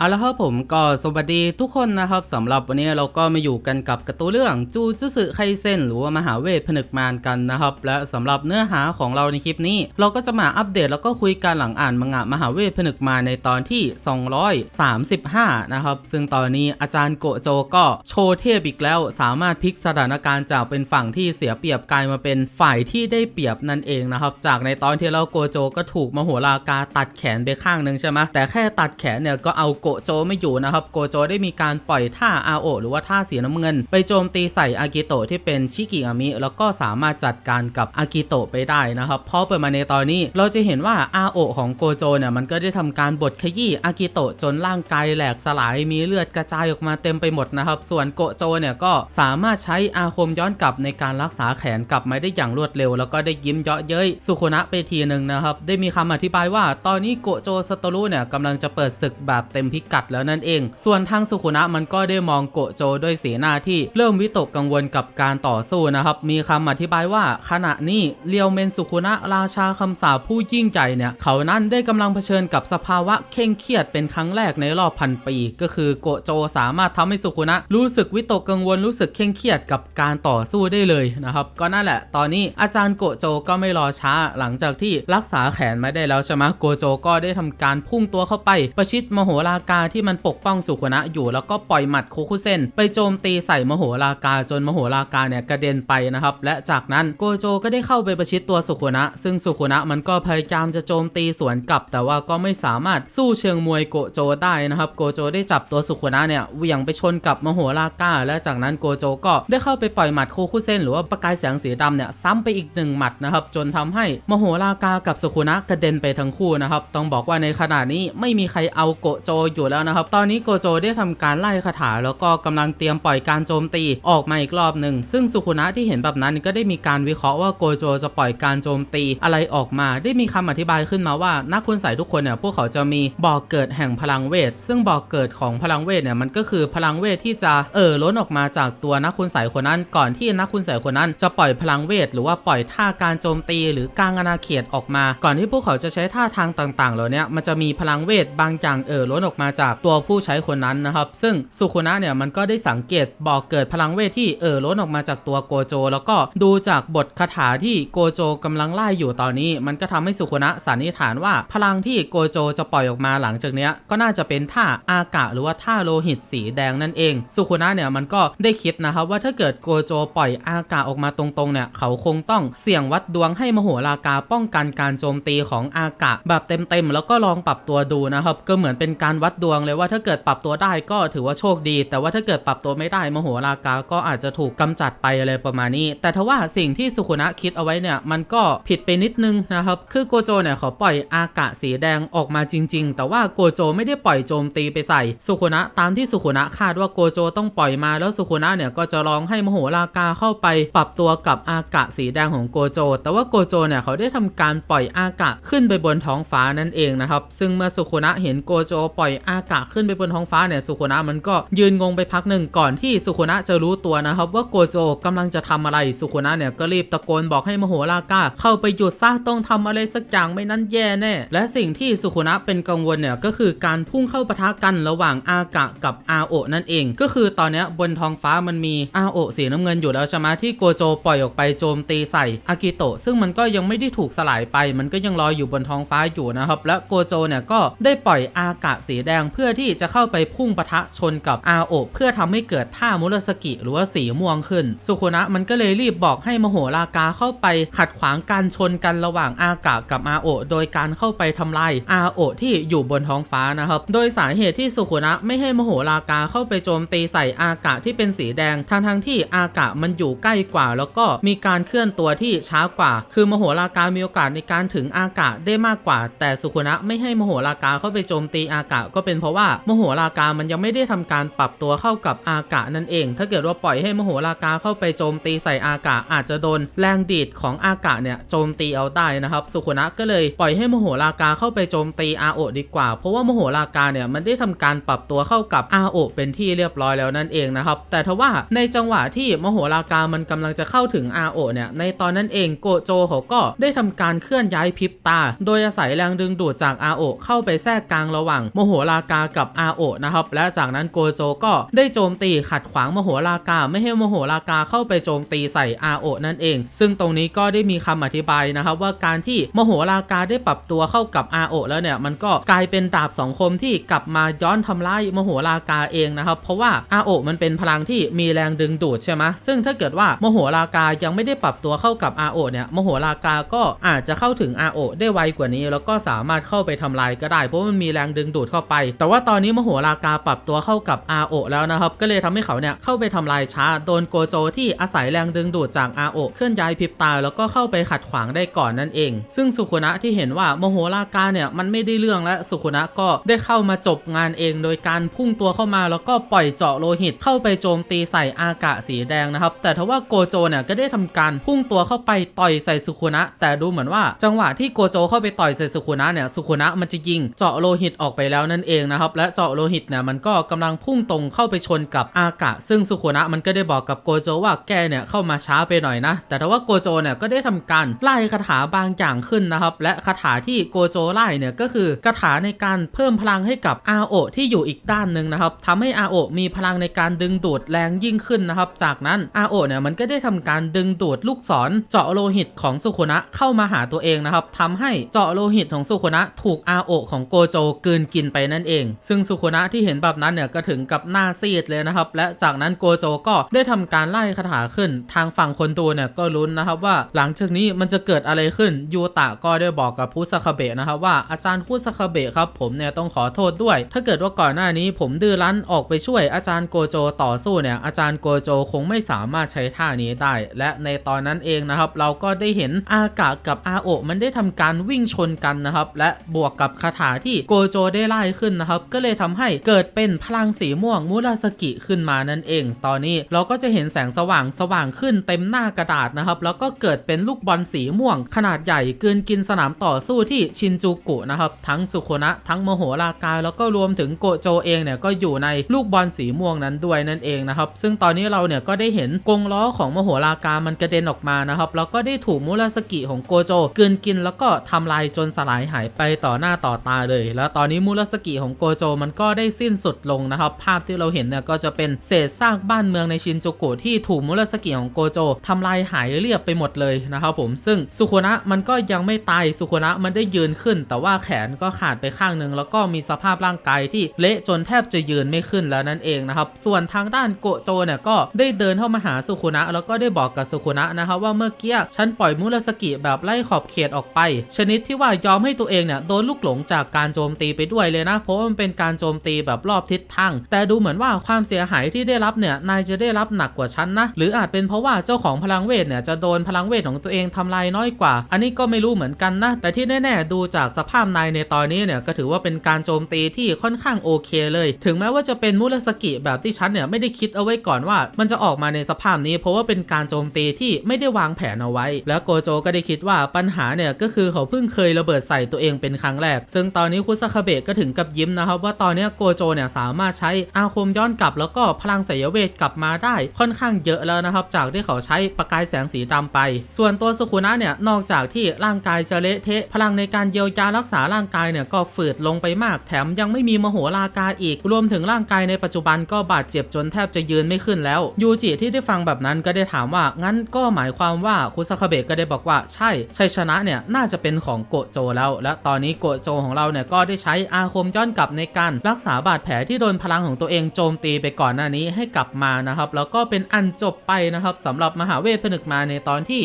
เอาละครับผมก็สวัสดีทุกคนนะครับสำหรับวันนี้เราก็มาอยู่กันกับการ์ตูนเรื่องจูจุสึไคเซนหรือว่ามหาเวทผนึกมารกันนะครับ และสำหรับเนื้อหาของเราในคลิปนี้ เราก็จะมาอัปเดตแล้วก็คุยกันหลังอ่านมังงะมหาเวทผนึกมารในตอนที่ 235 นะครับ ซึ่งตอนนี้อาจารย์โกโจก็โชว์เทพอีกแล้ว สามารถพลิกสถานการณ์จากเป็นฝั่งที่เสียเปรียบกลายมาเป็นฝ่ายที่ได้เปรียบนั่นเองนะครับจากในตอนที่เราโกโจก็ถูกมโหรากาตัดแขนไปข้างหนึ่งใช่ไหมแต่แค่ตัดแขนเนี่ยก็เอาโกโจไม่อยู่นะครับโกโจได้มีการปล่อยท่าอาโอหรือว่าท่าสีน้ำเงิน ไปโจมตีใส่อากิโตะที่เป็นชิกิอามิแล้วก็สามารถจัดการกับอากิโตะไปได้นะครับพราะเปิดมาในตอนนี้เราจะเห็นว่าอาโอของโกโจเนี่ยมันก็ได้ทำการบดขยี้อากิโตะจนร่างกายแหลกสลายมีเลือดกระจายออกมาเต็มไปหมดนะครับ ส่วนโกโจเนี่ยก็สามารถใช้อาคมย้อนกลับในการรักษาแขนกลับมาได้อย่างรวดเร็ว แล้วก็ได้ยิ้มเยาะเย้ยสุโคนะไปทีหนึ่งนะครับได้มีคำอธิบายว่า ตอนนี้โกโจสโตรุเนี่ยกำลังจะเปิดศึกแบบเต็มพิกัดแล้วนั่นเอง ส่วนทางสุขุนะมันก็ได้มองโกโจด้วยสีหน้าที่เริ่มวิตกกังวลกับการต่อสู้นะครับ มีคำอธิบายว่าขณะนี้เลียวเมนสุขุนะราชาคำสาผู้ยิ่งใหญ่เนี่ยเขานั้นได้กำลังเผชิญกับสภาวะเคร่งเครียดเป็นครั้งแรกในรอบพันปี ก็คือโกโจสามารถทำให้สุขุนะ รู้สึกวิตกกังวลรู้สึกเคร่งเครียดกับการต่อสู้ได้เลยนะครับ ก็นั่นแหละ ตอนนี้อาจารย์โกโจก็ไม่รอช้าหลังจากที่รักษาแขนมาได้แล้วใช่ไหมโกโจก็ได้ทำการพุ่งตัวเข้าไป ประชิดมโหรากาที่มันปกป้องสุขุนะอยู่ แล้วก็ปล่อยหมัดโคคุเซนไปโจมตีใส่มโหรากาจนมโหรากาเนี่ยกระเด็นไปนะครับ และจากนั้นโกโจก็ได้เข้าไปประชิดตัวสุขุนะ ซึ่งสุขุนะมันก็พยายามจะโจมตีสวนกลับ แต่ว่าก็ไม่สามารถสู้เชิงมวยโกโจได้นะครับโกโจได้จับตัวสุขุนะเนี่ยเหวี่ยงไปชนกับมโหรากา และจากนั้นโกโจก็ได้เข้าไปปล่อยหมัดโคคุเซนหรือว่าประกายแสงสีดำเนี่ยซ้ำไปอีกหนึ่งหมัดนะครับจนทำให้มโหรากากับสุขุนะกระเด็นไปทั้งคู่นะครับต้องบอกว่าในขณะนี้ไม่มีใครเอาโกโจอยแล้วนะครับ ตอนนี้โกโจได้ทำการไล่คาถา แล้วก็กำลังเตรียมปล่อยการโจมตีออกมาอีกรอบหนึ่ง ซึ่งสุขุนะที่เห็นแบบนั้นก็ได้มีการวิเคราะห์ว่าโกโจจะปล่อยการโจมตีอะไรออกมา ได้มีคำอธิบายขึ้นมาว่านักคุณใส่ทุกคนเนี่ยพวกเขาจะมีบ่อกเกิดแห่งพลังเวท ซึ่งบ่อกเกิดของพลังเวทเนี่ยมันก็คือพลังเวทที่จะเอ่อล้นออกมาจากตัวนักคุณใส่คนนั้น ก่อนที่นักคุณใส่คนนั้น จะปล่อยพลังเวท หรือว่าปล่อยท่าการโจมตี หรือกางอาณาเขตออกมา ก่อนที่พวกเขาจะใช้ท่าทางต่าง ๆ เหล่านี้มันจะมีพลังเวทบางอย่างเอ่อล้นออกมาจากตัวผู้ใช้คนนั้นนะครับ ซึ่งสุขุนะเนี่ยมันก็ได้สังเกตบอกเกิดพลังเวทที่เอ่อล้นออกมาจากตัวโกโจ แล้วก็ดูจากบทคาถาที่โกโจกำลังไล่อยู่ตอนนี้ มันก็ทำให้สุขุนะสันนิษฐานว่า พลังที่โกโจจะปล่อยออกมาหลังจากเนี้ยก็น่าจะเป็นท่าอากะหรือว่าท่าโลหิตสีแดงนั่นเอง สุขุนะเนี่ยมันก็ได้คิดนะครับว่าถ้าเกิดโกโจปล่อยอากะออกมาตรงๆเนี่ยเขาคงต้องเสี่ยงวัดดวงให้มโหรากาป้องกันการโจมตีของอากะแบบเต็มๆแล้วก็ลองปรับตัวดูนะครับก็เหมือนเป็นการวัดดวงเลยว่าถ้าเกิดปรับตัวได้ก็ถือว่าโชคดี แต่ว่าถ้าเกิดปรับตัวไม่ได้มโหรากาก็อาจจะถูกกำจัดไปอะไรประมาณนี้ แต่ทว่าสิ่งที่สุขุนะคิดเอาไว้เนี่ยมันก็ผิดไปนิดนึงนะครับคือโกโจเนี่ยเขาปล่อยอากะสีแดงออกมาจริง ๆ แต่ว่าโกโจไม่ได้ปล่อยโจมตีไปใส่สุขุนะตามที่สุขุนะคาดว่าโกโจต้องปล่อยมาแล้วสุขุนะเนี่ยก็จะลองให้มโหรากาเข้าไป ปรับตัวกับอากะสีแดงของโกโจ แต่ว่าโกโจเนี่ยเขาได้ทำการปล่อยอากะขึ้นไปบนท้องฟ้านั่นเองนะครับซึ่งเมื่อสุขุนะเห็นโกโจปล่อยอากะขึ้นไปบนท้องฟ้าเนี่ยสุขุนะมันก็ยืนงงไปพักหนึ่งก่อนที่สุขุนะจะรู้ตัวนะครับ ว่าโกโจกำลังจะทำอะไรสุขุนะเนี่ยก็รีบตะโกนบอกให้มโหรากาเข้าไปหยุดซะต้องทำอะไรสักอย่างไม่นั้นแย่แน่ และสิ่งที่สุขุนะเป็นกังวลเนี่ยก็คือการพุ่งเข้าปะทะกันระหว่างอากะกับอาโอนั่นเอง ก็คือตอนนี้บนท้องฟ้ามันมีอาโอสีน้ำเงินอยู่แล้วใช่ไหมที่โกโจปล่อยออกไปโจมตีใส่อากิโตะซึ่งมันก็ยังไม่ได้ถูกสลายไป มันก็ยังลอยอยู่บนท้องฟ้าอยู่นะครับและโกโจเนี่ยก็ได้ปล่อยอากะสีแดงเพื่อที่จะเข้าไปพุ่งปะทะชนกับอาโอะเพื่อทำให้เกิดท่ามุรสกิหรือว่าสีม่วงขึ้น สุขุนะมันก็เลยรีบบอกให้มโหรากาเข้าไปขัดขวางการชนกันระหว่างอากะกับอาโอโดยการเข้าไปทำลายอาโอที่อยู่บนท้องฟ้านะครับ โดยสาเหตุที่สุขุนะไม่ให้มโหรากาเข้าไปโจมตีใส่อากะที่เป็นสีแดงทั้งทั้งที่อากะมันอยู่ใกล้กว่า แล้วก็มีการเคลื่อนตัวที่ช้ากว่า คือมโหรากามีโอกาสในการถึงอากะได้มากกว่า แต่สุขุนะไม่ให้มโหรากาเข้าไปโจมตีอากะก็เป็นเพราะว่ามโหรากามันยังไม่ได้ทำการปรับตัวเข้ากับอากะนั่นเอง ถ้าเกิดว่าปล่อยให้มโหรากาเข้าไปโจมตีใส่อากะอาจจะโดนแรงดีดของอากะเนี่ยโจมตีเอาได้นะครับ สุขุนะก็เลยปล่อยให้มโหรากาเข้าไปโจมตีอาโอดีกว่า เพราะว่ามโหรากาเนี่ยมันได้ทำการปรับตัวเข้ากับอาโอเป็นที่เรียบร้อยแล้วนั่นเองนะครับ แต่ทว่าในจังหวะที่มโหรากามันกำลังจะเข้าถึงอาโอเนี่ยในตอนนั้นเองโกโจเขาก็ได้ทำการเคลื่อนย้ายพิบตา โดยอาศัยแรงดึงดูดจากอาโอเข้าไปแทรกกลางระหว่าง มโหรากากับอาโอนะครับและจากนั้นโกโจก็ได้โจมตีขัดขวางมโหรากา ไม่ให้มโหรากาเข้าไปโจมตีใส่อาโอนั่นเอง ซึ่งตรงนี้ก็ได้มีคำอธิบายนะครับว่าการที่มโหรากาได้ปรับตัวเข้ากับอาโอะแล้วเนี่ยมันก็กลายเป็นดาบสองคมที่กลับมาย้อนทำลายมโหรากาเองนะครับเพราะว่าอาโอมันเป็นพลังที่มีแรงดึงดูดใช่ไหมซึ่งถ้าเกิดว่ามโหรากายังไม่ได้ปรับตัวเข้ากับอาโอเนี่ยมโหรากาก็อาจจะเข้าถึงอาโอะได้ไวกว่านี้ แล้วก็สามารถเข้าไปทำลายก็ได้ เพราะมันมีแรงดึงดูดเข้าไปแต่ว่าตอนนี้มโหรากาปรับตัวเข้ากับอาโอแล้วนะครับก็เลยทำให้เขาเนี่ยเข้าไปทำลายช้าโดนโกโจที่อาศัยแรงดึงดูดจากอาโอเคลื่อนย้ายพริบตาแล้วก็เข้าไปขัดขวางได้ก่อนนั่นเอง ซึ่งสุคุนะที่เห็นว่าโมโหรากาเนี่ยมันไม่ได้เรื่องและสุคุนะก็ได้เข้ามาจบงานเอง โดยการพุ่งตัวเข้ามาแล้วก็ปล่อยเจาะโลหิตเข้าไปโจมตีใส่อากะสีแดงนะครับ แต่ทว่าโกโจเนี่ยก็ได้ทำการพุ่งตัวเข้าไปต่อยใส่สุคุนะ แต่ดูเหมือนว่าจังหวะที่โกโจเข้าไปต่อยใส่สุคุนะเนี่ยสุคุนะมันจะยิงเจาะโลหิตออกไปแล้วนั่นเองนะครับ และเจาะโลหิตเนี่ยมันก็กำลังพุ่งตรงเข้าไปชนกับอากะ ซึ่งสุคุนะมันก็ได้บอกกับโกโจว่าแกเนี่ยเข้ามาช้าไปหน่อยนะ แต่ทว่าโกโจเนี่ยก็ได้ทำการไล่คาถาบางอย่างขึ้นนะครับ และคาถาที่โกโจไล่เนี่ยก็คือคาถาในการเพิ่มพลังให้กับอาโอที่อยู่อีกด้านหนึ่งนะครับทำให้อาโอมีพลังในการดึงดูดแรงยิ่งขึ้นนะครับ จากนั้นอาโอเนี่ยมันก็ได้ทำการดึงดูดลูกศรเจาะโลหิตของสุคุนะเข้ามาหาตัวเองนะครับทำให้เจาะโลหิตของสุคุนะถูกอาโอของโกโจกืนกินไปนั่นเอง ซึ่งสุคุนะที่เห็นแบบนั้นเนี่ยก็ถึงกับหน้าซีดเลยนะครับ และจากนั้นโกโจก็ได้ทำการไล่คาถาขึ้น ทางฝั่งคนดูเนี่ยก็ลุ้นนะครับว่าหลังจากนี้มันจะเกิดอะไรขึ้นยูตะก็ได้บอกกับพุสคาเบะนะครับว่าอาจารย์พุสคาเบะครับผมเนี่ยต้องขอโทษด้วย ถ้าเกิดว่าก่อนหน้านี้ผมดื้อรั้นออกไปช่วยอาจารย์โกโจต่อสู้เนี่ยอาจารย์โกโจคงไม่สามารถใช้ท่านี้ได้ และในตอนนั้นเองนะครับ เราก็ได้เห็นอากะกับอาโอะมันได้ทำการวิ่งชนกันนะครับ และบวกกับคาถาที่โกโจได้ไล่ขึ้นนะครับ ก็เลยทำให้เกิดเป็นพลังสีม่วงมุราสกิขึ้นมานั่นเอง ตอนนี้เราก็จะเห็นแสงสว่างสว่างขึ้นเต็มหน้ากระดาษนะครับ แล้วก็เกิดเป็นลูกบอลสีม่วง ขนาดใหญ่กินกินสนามต่อสู้ที่ชินจูกุนะครับทั้งสุโคนะทั้งโมโหรากายแล้วก็รวมถึงโกโจเองเนี่ยก็อยู่ในลูกบอลสีม่วงนั้นด้วยนั่นเองนะครับ ซึ่งตอนนี้เราเนี่ยก็ได้เห็นกงล้อของโมโหรากามันกระเด็นออกมานะครับแล้วก็ได้ถูกมุราสกิของโกโจกืนกินแล้วก็ทำลายจนสลายหายไปต่อหน้าต่อตาเลย แล้วตอนนี้มุราสกิของโกโจมันก็ได้สิ้นสุดลงนะครับ ภาพที่เราเห็นเนี่ยก็จะเป็นเศษซากบ้านเมืองในชินจูกุที่ถูกมุรสกิของโกโจทำลายหายเรียบไปหมดเลยนะครับผมซึ่งสุโคนะมันก็ยังไม่ตายสุโคนะมันได้ยืนขึ้น แต่ว่าแขนก็ขาดไปข้างหนึ่งแล้วก็มีสภาพร่างกายที่เละจนแทบจะยืนไม่ขึ้นแล้วนั่นเองนะครับส่วนทางด้านโกโจเนี่ยก็ได้เดินเข้ามาหาสุโคนะแล้วก็ได้บอกกับสุโคนะนะครับว่าเมื่อกี้ฉันปล่อยมุรสกิแบบไล่ขอบเขตออกไป ชนิดที่ว่ายอมให้ตัวเองเนี่ยโดนลูกหลงจากการโจมตีไปด้วยเลยนะเพราะว่ามันเป็นการโจมตีแบบรอบทิศทาง แต่ดูเหมือนว่าความเสียหายที่ได้รับเนี่ยนายจะได้รับหนักกว่าฉันนะ หรืออาจเป็นเพราะว่าเจ้าของพลังเวทเนี่ยจะโดนพลังเวทของตัวเองทำลายน้อยกว่า อันนี้ก็ไม่รู้เหมือนกันนะ แต่ที่แน่ๆดูจากสภาพนายในตอนนี้เนี่ยก็ถือว่าเป็นการโจมตีที่ค่อนข้างโอเคเลย ถึงแม้ว่าจะเป็นมุราสกิแบบที่ฉันเนี่ยไม่ได้คิดเอาไว้ก่อนว่า มันจะออกมาในสภาพนี้ เพราะว่าเป็นการโจมตีที่ไม่ได้วางแผนเอาไว้ แล้วโกโจก็ได้คิดว่าปัญหาเนี่ยก็คือเขาเพิ่งเคยระเบิดใส่ตัวเองเป็นครั้งแรก ซึ่งตอนนี้คุซาคาเบะก็ถึงกับยิ้มนะครับว่าตอนนี้โกโจเนี่ยสามารถใช้อาคมย้อนกลับ แล้วก็พลังสายเวทกลับมาได้ค่อนข้างเยอะแล้วนะครับ จากที่เขาใช้ประกายแสงสีดำไป ส่วนตัวสุคุนะเนี่ยนอกจากที่ร่างกายจะเละเทะพลังในการเยียวยารักษาร่างกายเนี่ยก็ฝืดลงไปมาก แถมยังไม่มีมโหรากาอีก รวมถึงร่างกายในปัจจุบันก็บาดเจ็บจนแทบจะยืนไม่ขึ้นแล้วยูจิที่ได้ฟังแบบนั้นก็ได้ถามว่างั้นก็หมายความว่าคุซาคาเบะก็ได้บอกว่าใช่ชัยชนะเนี่ยน่าจะเป็นของโกโจแล้ว และตอนนี้โกโจของเราเนี่ยก็ได้ใช้อาคมย้อนอนกลับในการรักษาบาดแผลที่โดนพลังของตัวเองโจมตีไปก่อนหน้านี้ให้กลับมานะครับ แล้วก็เป็นอันจบไปนะครับสำหรับมหาเวทผนึกมาในตอนที่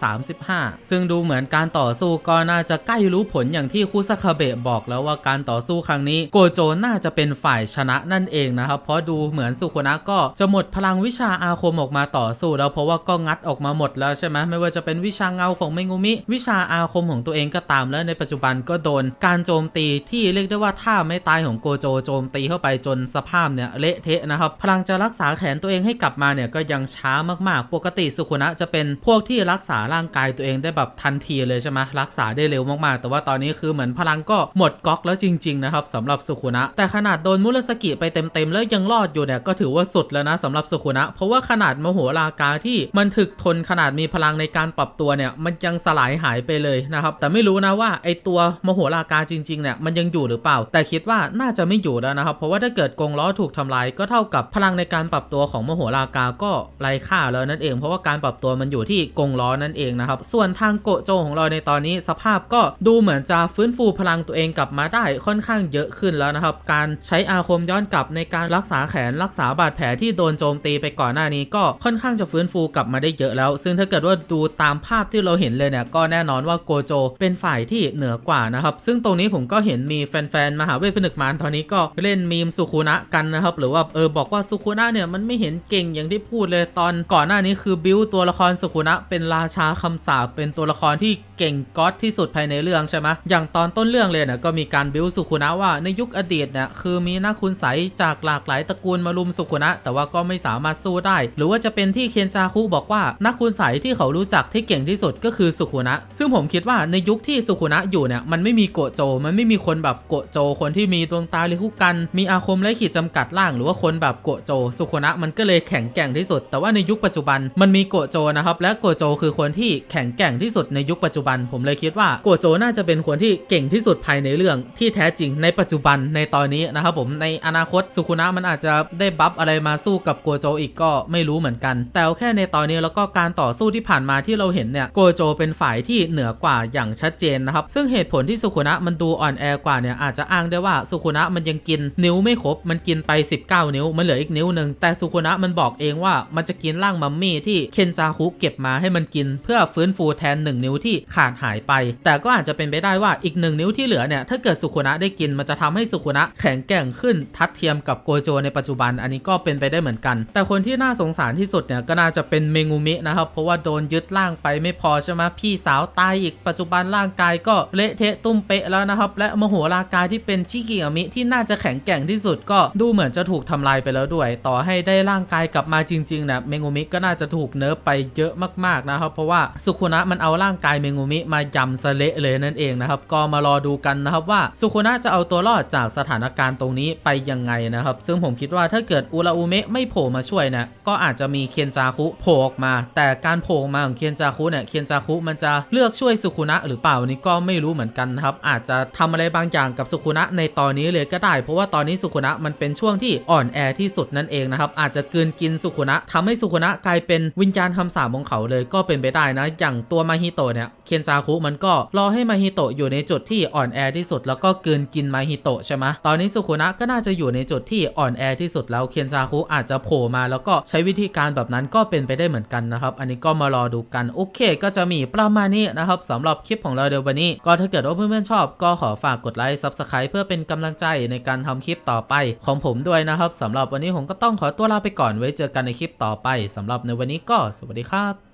235 ซึ่งดูเหมือนการต่อสู้ก็น่าจะใกล้รู้ผลอย่างที่คุซาคาเบะบอกแล้วว่าการต่อสู้ครั้งนี้โกโจน่าจะเป็นฝ่ายชนะนั่นเองนะครับ เพราะดูเหมือนสุโคนะก็จะหมดพลังวิชาอาคมออกมาต่อสู้แล้วเพราะว่าก็งัดออกมาหมดแล้วใช่ไหมไม่ว่าจะเป็นวิชาเงาของเมงุมิ วิชาอาคมของตัวเองก็ตามแล้วในปัจจุบันก็โดนการโจมตีที่เรียกได้ว่าท่าไม่ตายของโกโจโจมตีเข้าไปจนสภาพเนี่ยเละเทะนะครับ พลังจะรักษาแขนตัวเองให้กลับมาเนี่ยก็ยังช้ามากๆ ปกติสุโคนะจะเป็นพวกที่รักษาร่างกายตัวเองได้แบบทันทีเลยใช่ไหมรักษาได้เร็วมากๆ แต่ว่าตอนนี้คือเหมือนพลังก็หมดก๊อกแล้วจริงๆนะครับสำหรับสุโคนะ แต่ขนาดโดนมุรสกิไปเต็มๆแล้วยังรอดอยู่เนี่ยก็ถือว่าสุดแล้วนะสำหรับสุโคนะ เพราะว่าขนาดมโหรากาที่มันถึกทนขนาดมีพลังในการปรับตัวเนี่ยมันยังสลายหายไปเลยนะครับแต่ไม่รู้นะว่าไอตัวมโหรากาจริงๆเนี่ยมันยังอยู่หรือเปล่าล่า แต่คิดว่าน่าจะไม่อยู่แล้วนะครับ เพราะว่าถ้าเกิดกงล้อถูกทำลายก็เท่ากับพลังในการปรับตัวของมโหรากาก็ไร้ค่าแล้วนั่นเอง เพราะว่าการปรับตัวมันอยู่ที่กงล้อนั่นเองนะครับ ส่วนทางโกโจของเราในตอนนี้สภาพก็ดูเหมือนจะฟื้นฟูพลังตัวเองกลับมาได้ค่อนข้างเยอะขึ้นแล้วนะครับ การใช้อาคมย้อนกลับในการรักษาแขนรักษาบาดแผลที่โดนโจมตีไปก่อนหน้านี้ ก็ค่อนข้างจะฟื้นฟูกลับมาได้เยอะแล้ว ซึ่งถ้าเกิดว่าดูตามภาพที่เราเห็นเลยเนี่ยก็แน่นอนว่าโกโจเป็นฝ่ายที่เหนือกว่านะครับ ซึ่งตรงนี้ผมก็เห็นมีแฟนๆมหาเวทผนึกมารตอนนี้ก็เล่นมีมสุคุนะกันนะครับ หรือว่าเออบอกว่าสุคุนะเนี่ยมันไม่เห็นเก่งอย่างที่พูดเลยตอนก่อนหน้านี้คือบิวตัวละครสุคุนะเป็นราชาคำสาปเป็นตัวละครที่ เก่งก๊อตที่สุดภายในเรื่องใช่ไหมอย่างตอนต้นเรื่องเลยเนี่ยก็มีการบิวสุคุนะว่าในยุคอดีตเนี่ยคือมีนักคุณใสจากหลากหลายตระกูลมารุมสุคุนะ แต่ว่าก็ไม่สามารถสู้ได้ หรือว่าจะเป็นที่เคนจาคุบอกว่านักคุณใสที่เขารู้จักที่เก่งที่สุดก็คือสุคุนะ ซึ่งผมคิดว่าในยุคที่สุคุนะอยู่เนี่ยมันไม่มีโกโจ มันไม่มีคนแบบโกโจ คนที่มีดวงตาลิคุกัน มีอาคมและขีดจำกัดล่าง หรือว่าคนแบบโกโจ สุคุนะมันก็เลยแข็งแกร่งที่สุด แต่ว่าในยุคปัจจุบันมันมีโกโจนะครับและโกโจคือคนที่แข็งแกร่งที่สุดในยุคปัจจุบันผมเลยคิดว่าโกโจน่าจะเป็นคนที่เก่งที่สุดภายในเรื่องที่แท้จริงในปัจจุบันในตอนนี้นะครับผมในอนาคตสุคุนะมันอาจจะได้บัฟอะไรมาสู้กับโกโจอีกก็ไม่รู้เหมือนกัน แต่แค่ในตอนนี้แล้วก็การต่อสู้ที่ผ่านมาที่เราเห็นเนี่ยโกโจเป็นฝ่ายที่เหนือกว่าอย่างชัดเจนนะครับซึ่งเหตุผลที่สุคุนะมันดูอ่อนแอกว่าเนี่ยอาจจะอ้างได้ว่าสุคุนะมันยังกินนิ้วไม่ครบมันกินไป 19 นิ้วมันเหลืออีกนิ้วหนึ่งแต่สุคุนะมันบอกเองว่ามันจะกินร่างมัมมี่ที่เคนจาคุเก็บมาให้มันกินเพื่อฟื้นฟูแทน 1 นิ้วที่ขาดหายไป แต่ก็อาจจะเป็นไปได้ว่าอีก1นิ้วที่เหลือเนี่ยถ้าเกิดสุคุนะได้กินมันจะทำให้สุคุนะแข็งแกร่งขึ้นทัดเทียมกับโกโจในปัจจุบันอันนี้ก็เป็นไปได้เหมือนกัน แต่คนที่น่าสงสารที่สุดเนี่ยก็น่าจะเป็นเมงูมินะครับเพราะว่าโดนยึดร่างไปไม่พอใช่ไหมพี่สาวตายอีกปัจจุบันร่างกายก็เละเทะตุ้มเปะแล้วนะครับและมโหรากายที่เป็นชิกิอามิที่น่าจะแข็งแกร่งที่สุดก็ดูเหมือนจะถูกทำลายไปแล้วด้วย ต่อให้ได้ร่างกายกลับมาจริงๆนะเมงูมิก็น่าจะถูกเนิร์ฟไปเยอะมากๆนะครับเพราะว่าสุคุนะมันเอาร่างกายเมงูมิมายำสเละเลยนั่นเองนะครับ ก็มารอดูกันนะครับว่าสุคุนะจะเอาตัวรอดจากสถานการณ์ตรงนี้ไปยังไงนะครับ ซึ่งผมคิดว่าถ้าเกิดอุราอุเมะไม่โผล่มาช่วยเนี่ยก็อาจจะมีเคียนจาคุโผล่ออกมา แต่การโผล่ออกมาของเคียนจาคุเนี่ยเคียนจาคุมันจะเลือกช่วยสุคุนะหรือเปล่านี่ก็ไม่รู้เหมือนกันนะครับอาจจะทำอะไรบางอย่างกับสุคุนะในตอนนี้เลยก็ได้ เพราะว่าตอนนี้สุคุนะมันเป็นช่วงที่อ่อนแอที่สุดนั่นเองนะครับอาจจะกลืนกินสุคุนะทำให้สุคุนะกลายเป็นวิญญาณคำสาปของเขาเลยก็เป็นไปได้นะ อย่างตัวมาฮิโตะเนี่ยเคียนจาคุมันก็รอให้มาฮิโตะอยู่ในจุดที่อ่อนแอที่สุด แล้วก็กลืนกินมาฮิโตะใช่ไหมตอนนี้สุคุนะก็น่าจะอยู่ในจุดที่อ่อนแอที่สุดแล้วเคียนจาคุอาจจะโผล่มา แล้วก็ใช้วิธีการแบบนั้นก็เป็นไปได้เหมือนกันนะครับ อันนี้ก็มารอดูกัน โอเค ก็จะมีประมาณนี้นะครับสำหรับคลิปของเราเดี๋ยววันนี้ ก็ถ้าเกิดว่าเพื่อนๆชอบ ก็ขอฝากกดไลค์ซับสไคร b ์เพื่อเป็นกำลังใจในการทำคลิปต่อไปของผมด้วยนะครับสำหรับวันนี้ผมก็ต้องขอตัวลาไปก่อนไว้เจอกันในคลิปต่อไปสำหรับในวันนี้ก็สวัสดีครับ